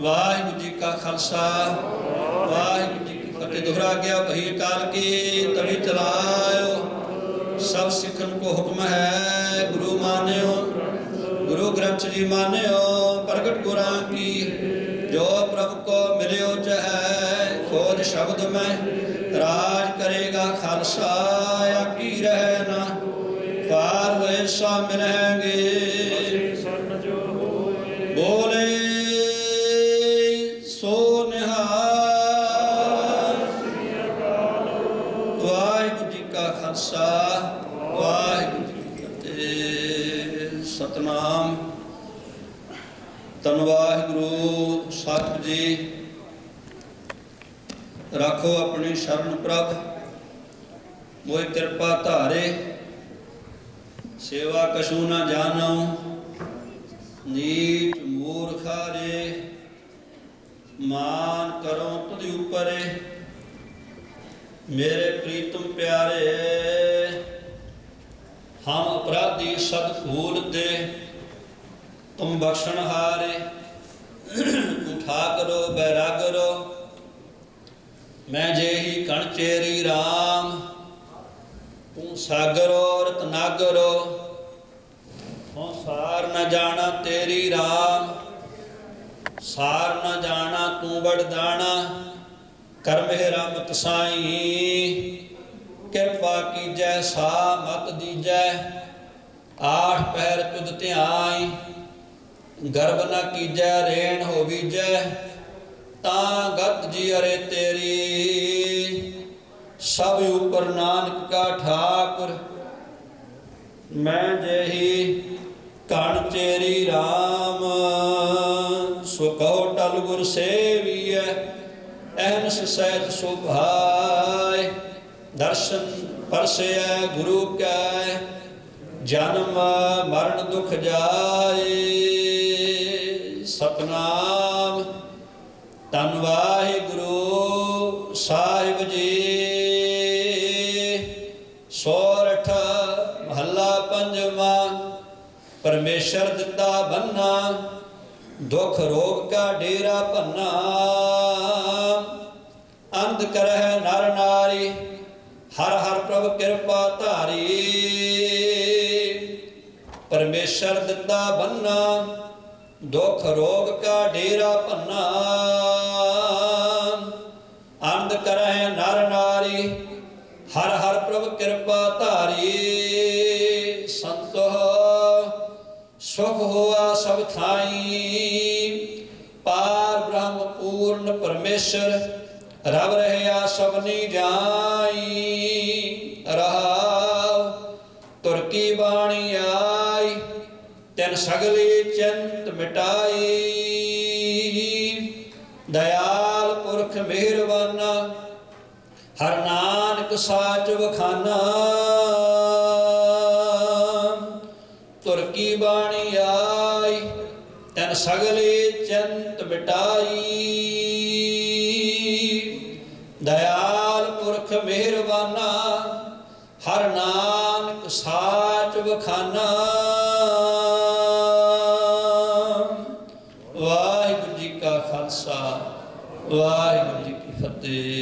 ਵਾਹਿਗੁਰੂ ਜੀ ਕਾ ਖਾਲਸਾ, ਵਾਹਿਗੁਰੂ ਜੀ ਕੀ ਫਤਿਹ। ਦੁਹਰਾ ਗਿਆ ਭਈ ਅਕਾਲ ਕੀ, ਤਵੀ ਚਲਾਇਓ। ਸਭ ਸਿੱਖਨ ਕੋ ਹੁਕਮ ਹੈ, ਗੁਰੂ ਮਾਨਿਓ। ਗੁਰੂ ਗ੍ਰੰਥ ਜੀ ਮਾਨਿਓ, ਪ੍ਰਗਟ ਗੁਰਾਂ ਕੀ। ਜੋ ਪ੍ਰਭ ਕੋ ਮਿਲਿਓ ਚਹੈ, ਖੋਜ ਸ਼ਬਦ ਮੈਂ। ਰਾਜ ਕਰੇਗਾ ਖਾਲਸਾ ਆਕੀ ਰਹਿ ਨਾ। ਪਾਰ ਹੋਏ ਮਿਲਣਗੇ ਖਾਲਸਾ, ਵਾਹਿਗੁਰੂ ਜੀ ਕੀ ਸਤਨਾਮ। ਤਨ ਵਾਹਿਗੁਰੂ ਸਤਿ ਜੀ। ਰੱਖੋ ਆਪਣੀ ਸ਼ਰਨ ਪ੍ਰਭ। ਮੋਹਿ ਕਿਰਪਾ ਧਾਰੇ। ਸੇਵਾ ਕਛੂ ਨਾ ਜਾਣਉ ਨੀਚ ਮੂਰਖਾਰੇ ਮਾਨ ਕਰੋ ਤੁਧ ਉਪਰੇ। ਮੇਰੇ ਪ੍ਰੀਤਮ ਪਿਆਰੇ, ਹਮ ਅਪਰਾਧੀ ਸਦ ਭੂਲ ਦੇ ਤੁਮ ਬਖਸ਼ਣ ਹਾਰੇ। ਉਠਾ ਕਰੋ ਬੈਰਾਗਰੋ ਮੈਂ ਜੇਹੀ ਕਣ ਚੇਰੀ RAM ਤੂੰ ਸਾਗਰੋ ਰਤਨਾਗਰੋ ਹਉ ਸਾਰ ਨ ਜਾਣਾ ਤੇਰੀ RAM ਸਾਰ ਨ ਜਾਣਾ ਤੂੰ ਵਡਦਾਣਾ। ਕਰ ਮਿਹਰਮਤ ਤਸਾਈ ਕਿਰਪਾ ਕੀਜੈ ਸਾ ਮਤ ਦੀਜੈ। ਆਠ ਪਹਿਰ ਤੁਧ ਧਿਆਈ। ਗਰਭ ਨ ਕੀਜੈ, ਰੇਣ ਹੋਵੀਜੈ ਤਾਂ ਗਤ ਜੀ ਅਰੇ ਤੇਰੀ। ਸਭ ਉਪਰ ਨਾਨਕ ਕਾ ਠਾਕੁਰ। ਮੈਂ ਜਿਹੀ ਕਣ ਚੇਰੀ RAM ਸੁਖੋ ਟਲ ਗੁਰ ਸੇਵੀਐ। ਐਨਸ ਸਹਿਜ ਸੁਭਾਇ ਦਰਸ਼ਨ ਪਰਸੈ ਗੁਰੂ ਕੈ, ਜਨਮ ਮਰਨ ਦੁਖ ਜਾਏ। ਸਤਨਾਮ, ਤਨ ਵਾਹਿਗੁਰੂ ਸਾਹਿਬ ਜੀ। ਸੋਰਠ ਮਹੱਲਾ ਪੰਜਵਾ, ਪਰਮੇਸ਼ਰ ਦਿੱਤਾ ਬੰਨਾ ਦੁਖ ਰੋਗ ਕਾ ਡੇਰਾ ਭੰਨਾ। ਅੰਧ ਕਰਹਿ ਨਰ ਨਾਰੀ, ਹਰ ਹਰ ਪ੍ਰਭ ਕਿਰਪਾ ਧਾਰੀ। ਪਰਮੇਸ਼ਰ ਦਿੱਤਾ ਬੰਨਾ, ਦੁਖ ਰੋਗ ਕਾ ਡੇਰਾ ਭੰਨਾ। ਅੰਧ ਕਰਹਿ ਨਰ ਨਾਰੀ, ਹਰ ਹਰ ਪ੍ਰਭ ਕਿਰਪਾ ਧਾਰੀ। ਸੁਖ ਹੋਆ ਸਭ ਥਾਈ। ਪਾਰ ਬ੍ਰਹਮ ਪੂਰਨ ਪਰਮੇਸ਼ਰ, ਰਵ ਰਹਿਆ ਸਭਨੀ ਜਾਈ। ਰਹਾਉ ਤੁਰਕੀ ਬਾਣੀ ਆਈ, ਤੈਨ ਸਗਲੀ ਚੰਤ ਮਿਟਾਈ। ਦਇਆਲ ਪੁਰਖ ਮਿਹਰਬਾਨਾ, ਹਰ ਨਾਨਕ ਸਾਚ ਵਖਾਨਾ। ਕੀ ਬਾਣੀ ਆਈ? ਤਨ ਸਗਲੇ ਚੰਤ ਮਿਟਾਈ। ਦਇਆਲ ਪੁਰਖ ਮਿਹਰਬਾਨਾ, ਹਰ ਨਾਨਕ ਸਾਚ ਵਖਾਨਾ। ਵਾਹਿਗੁਰੂ ਜੀ ਕਾ ਖਾਲਸਾ, ਵਾਹਿਗੁਰੂ ਜੀ ਕੀ ਫਤਿਹ।